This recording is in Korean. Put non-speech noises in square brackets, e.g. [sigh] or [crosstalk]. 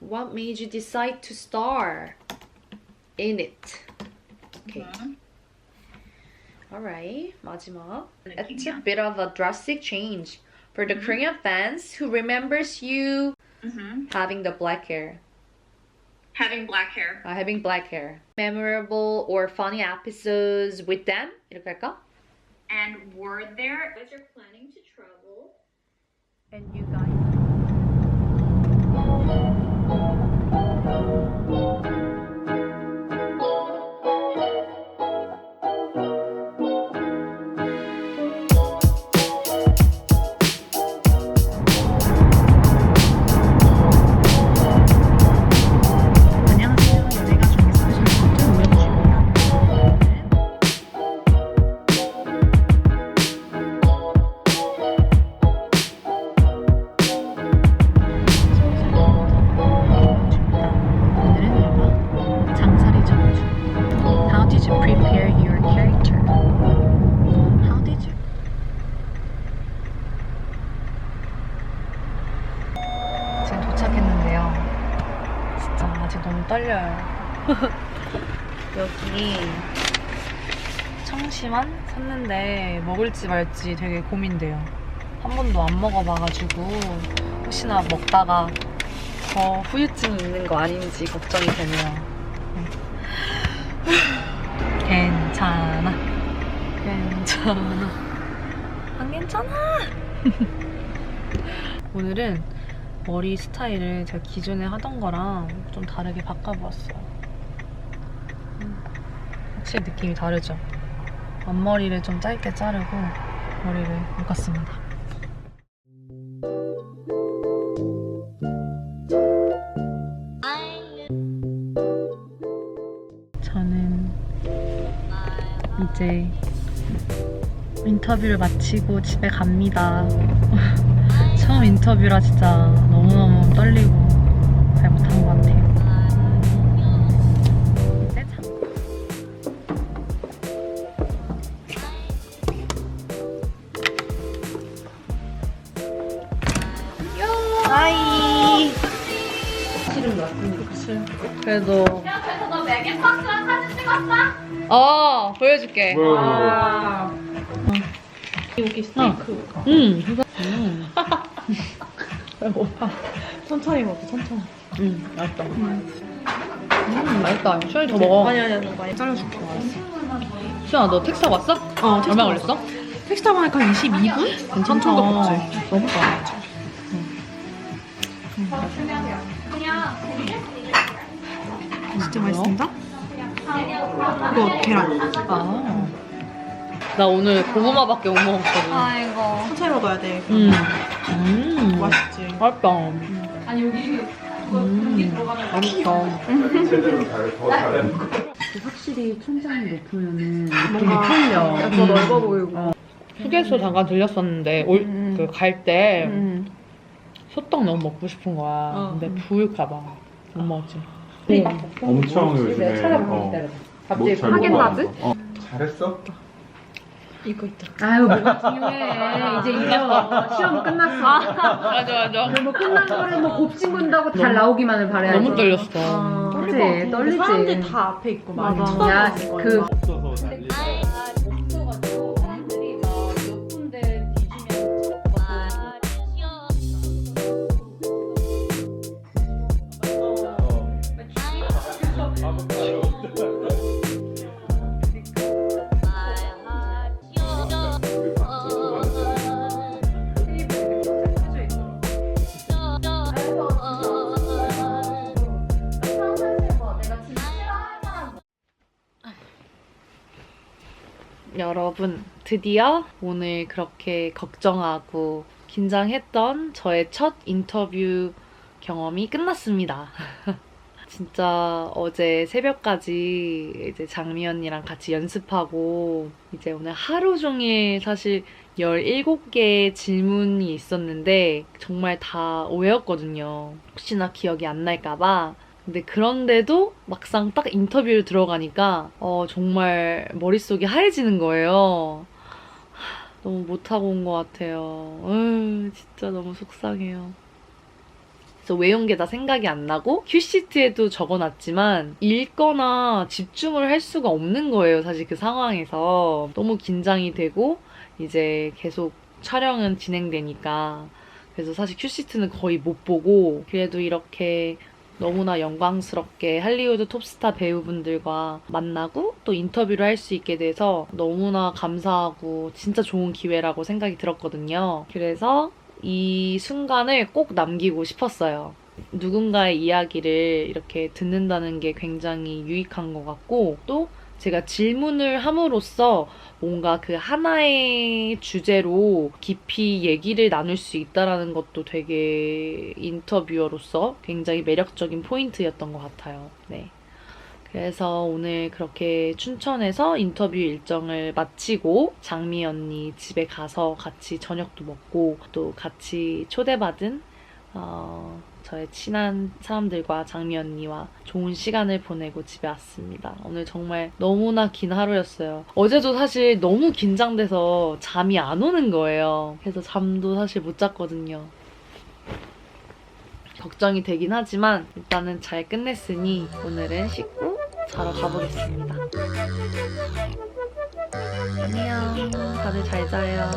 What made you decide to star in it? Okay. 음. Alright, 마지막. It's a 느낌이야. bit of a drastic change for the Korean fans who remembers you Mhm. having the black hair. Having black hair. Uh, having black hair. Memorable or funny episodes with them? 이렇게 할까? And were there as you're planning to travel? And you Did you prepare your character? How did you? 지금 도착했는데요. 진짜 아직 너무 떨려요. [laughs] 여기 청심환 샀는데 먹을지 말지 되게 고민돼요. 한 번도 안 먹어봐가지고 혹시나 먹다가 더 후유증이 있는 거 아닌지 걱정이 되네요. 괜찮아. 괜찮아. 안 괜찮아. [laughs] 오늘은 머리 스타일을 제가 기존에 하던 거랑 좀 다르게 바꿔보았어요. 음, 확실히 느낌이 다르죠? 앞머리를 좀 짧게 자르고 머리를 묶었습니다. 이제 인터뷰를 마치고 집에 갑니다. [laughs] 처음 인터뷰라 진짜 너무너무 떨리고 잘 못한 것 같아요. 하이. 실은. 그래도. 그래서 너 메개박스랑 사진 찍었어? 어, 보여줄게. 뭐야? 여기 스테이크. 응. 음. 배고파. [laughs] 천천히 먹어, 천천히. 응, 맛있다. 음, 맛있다. 시원이 더 먹어. 아니, 아니, 아니, 많이 잘라줄게. 시원아, 너 택시 타고 왔어? 어, 얼마 걸렸어? 택시 타고 하니까 22분? 괜찮다. 너무 좋아. 진짜 맛있습니다. 이거 계란. 아. 나 오늘 고구마밖에 못 먹었거든. 아이고. 천천히 먹어야 돼. 음. 음. 맛있지. 맛있다. 아니, 여기. 음. 맛있다. 제대로 잘, 더 잘해. 확실히 천장이 높으면은 뭔가 풀려. 더 넓어 보이고. 휴게소 잠깐 들렸었는데 올 음. 그갈때 음. 소떡 너무 먹고 싶은 거야. 어. 근데 부을까봐 못 먹었지. 엄청 요즘에 어, 갑자기 잘 하겐다즈? 먹어. 어. 잘했어? 이거 있다. 아유 뭐가 중요해. 이제 이거 시험 끝났어. 맞아 맞아. 그럼 뭐 끝난 거를 뭐 곱씹은다고 잘 나오기만을 바래야지. 너무 떨렸어. 어, 그치, 것 같은데 떨리지. 사람들 다 앞에 있고 많이 맞아. 쳐다보는 야. 그- 여러분, 드디어 오늘 그렇게 걱정하고 긴장했던 저의 첫 인터뷰 경험이 끝났습니다. [laughs] 진짜 어제 새벽까지 이제 장미 언니랑 같이 연습하고 이제 오늘 하루 종일 사실 17개의 질문이 있었는데 정말 다 오해였거든요. 혹시나 기억이 안 날까봐. 근데 그런데도 막상 딱 인터뷰를 들어가니까 어, 정말 머릿속이 하얘지는 거예요. 하, 너무 못하고 온 것 같아요. 으, 진짜 너무 속상해요. 외운 게 다 생각이 안 나고 큐시트에도 적어놨지만 읽거나 집중을 할 수가 없는 거예요. 사실 그 상황에서 너무 긴장이 되고 이제 계속 촬영은 진행되니까 그래서 사실 큐시트는 거의 못 보고 그래도 이렇게 너무나 영광스럽게 할리우드 톱스타 배우분들과 만나고 또 인터뷰를 할 수 있게 돼서 너무나 감사하고 진짜 좋은 기회라고 생각이 들었거든요. 그래서 이 순간을 꼭 남기고 싶었어요. 누군가의 이야기를 이렇게 듣는다는 게 굉장히 유익한 것 같고 또 제가 질문을 함으로써 뭔가 그 하나의 주제로 깊이 얘기를 나눌 수 있다라는 것도 되게 인터뷰어로서 굉장히 매력적인 포인트였던 것 같아요. 네. 그래서 오늘 그렇게 춘천에서 인터뷰 일정을 마치고 장미 언니 집에 가서 같이 저녁도 먹고 또 같이 초대받은 어, 저의 친한 사람들과 장미 언니와 좋은 시간을 보내고 집에 왔습니다. 오늘 정말 너무나 긴 하루였어요. 어제도 사실 너무 긴장돼서 잠이 안 오는 거예요. 그래서 잠도 사실 못 잤거든요. 걱정이 되긴 하지만 일단은 잘 끝냈으니 오늘은 씻고 자러 가보겠습니다. 안녕. 다들 잘 자요.